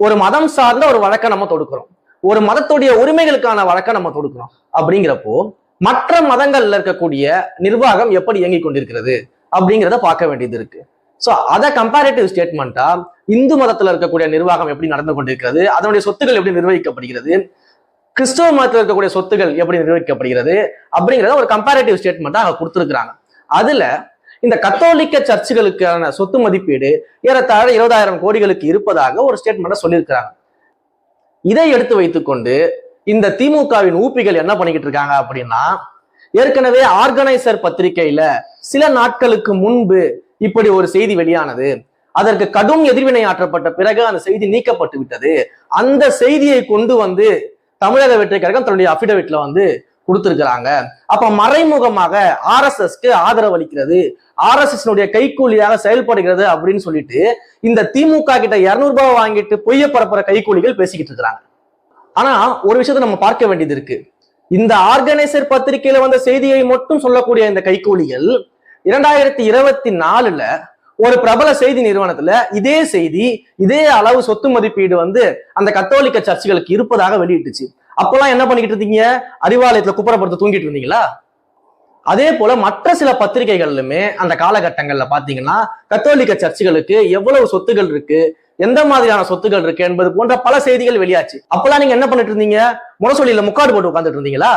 ஒரு மதம் சார்ந்த ஒரு வழக்கை நம்ம தொடுக்கிறோம். ஒரு மதத்துடைய உரிமைகளுக்கான வழக்கை நம்ம தொடுக்கிறோம். அப்படிங்கிறப்போ மற்ற மதங்கள்ல இருக்கக்கூடிய நிர்வாகம் எப்படி இயங்கிக் கொண்டிருக்கிறது அப்படிங்கிறத பார்க்க வேண்டியது இருக்கு. ஸோ அதை கம்பேரிட்டிவ் ஸ்டேட்மெண்ட்டா இந்து மதத்துல இருக்கக்கூடிய நிர்வாகம் எப்படி நடந்து கொண்டிருக்கிறது அதனுடைய சொத்துக்கள் எப்படி நிர்வகிக்கப்படுகிறது கிறிஸ்தவ மதத்தில் இருக்கக்கூடிய சொத்துகள் எப்படி நிர்வகிக்கப்படுகிறது அப்படிங்கிறத ஒரு கம்பேரிட்டிவ் ஸ்டேட்மெண்ட்டா அவங்க கொடுத்துருக்குறாங்க. அதுல இந்த கத்தோலிக்க சர்ச்சுகளுக்கான சொத்து மதிப்பீடு ஏறத்தாழ இருபதாயிரம் கோடிகளுக்கு இருப்பதாக ஒரு ஸ்டேட்மெண்ட்டை சொல்லியிருக்கிறாங்க. இதை எடுத்து வைத்துக்கொண்டு இந்த திமுகவின் ஊப்பிகள் என்ன பண்ணிக்கிட்டு இருக்காங்க அப்படின்னா ஏற்கனவே ஆர்கனைசர் பத்திரிகையில சில நாட்களுக்கு முன்பு இப்படி ஒரு செய்தி வெளியானது. அதற்கு கடும் எதிர்வினை ஆற்றப்பட்ட பிறகு அந்த செய்தி நீக்கப்பட்டு விட்டது. அந்த செய்தியை கொண்டு வந்து தமிழக வெற்றி கழகம் தன்னுடைய அபிடவிட்ல வந்து கொடுத்திருக்கிறாங்க. அப்ப மறைமுகமாக ஆர்எஸ்எஸ்க்கு ஆதரவு அளிக்கிறது. ஆர்எஸ்எஸ் கைக்கூலியாக செயல்படுகிறது அப்படின்னு சொல்லிட்டு இந்த திமுக கிட்ட இருநூறு ரூபாய் வாங்கிட்டு பொய்ய பரப்புற கைக்கூலிகள் பேசிக்கிட்டு இருக்கிறாங்க. ஆனா ஒரு விஷயத்த நம்ம பார்க்க வேண்டியது இருக்கு. இந்த ஆர்கனைசர் பத்திரிகையில வந்த செய்தியை மட்டும் சொல்லக்கூடிய இந்த கைக்கூலிகள் இரண்டாயிரத்தி இருபத்தி நாலுல ஒரு பிரபல செய்தி நிறுவனத்துல இதே செய்தி இதே அளவு சொத்து மதிப்பீடு வந்து அந்த கத்தோலிக்க சர்ச்சுகளுக்கு இருப்பதாக வெளியிட்டுச்சு. அப்பெல்லாம் என்ன பண்ணிக்கிட்டு இருந்தீங்க? அறிவாலயத்துல குப்புறப்படுத்த தூங்கிட்டு இருந்தீங்களா? அதே போல மற்ற சில பத்திரிகைகள்லுமே அந்த காலகட்டங்கள்ல பாத்தீங்கன்னா கத்தோலிக்க சர்ச்சுகளுக்கு எவ்வளவு சொத்துகள் இருக்கு எந்த மாதிரியான சொத்துகள் இருக்கு என்பது போன்ற பல செய்திகள் வெளியாச்சு. அப்பெல்லாம் நீங்க என்ன பண்ணிட்டு இருந்தீங்க? முரசொலியில முக்காடு போட்டு உட்காந்துட்டு இருந்தீங்களா?